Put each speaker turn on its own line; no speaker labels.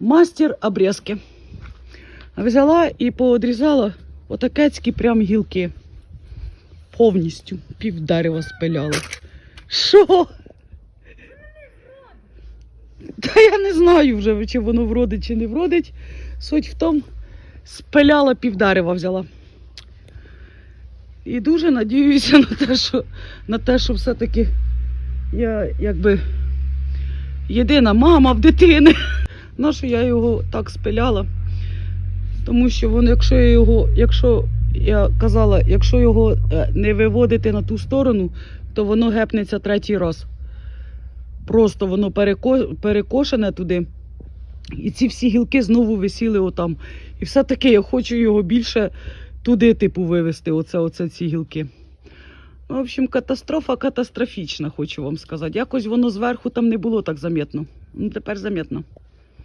Мастер обрізки. Взяла і поодрізала отакецькі прям гілки. Повністю пів дерева спиляла. Що? Та я не знаю вже, чи воно вродить, чи не вродить. Суть в тому, спиляла пів дерева взяла. І дуже надіюся на те, що, на те, що все-таки я якби єдина мама в дитини. Нащо я його так спиляла? Тому що воно, якщо я його, якщо я казала, якщо його е, не виводити на ту сторону, то воно гепнеться третій раз. Просто воно переко, перекошене туди. І ці всі гілки знову висіли отам. І все-таки я хочу його більше туди, типу, вивезти, оце, оце ці гілки. В общем, катастрофа катастрофічна, хочу вам сказати. Якось воно зверху там не було так замітно. Ну, тепер замітно.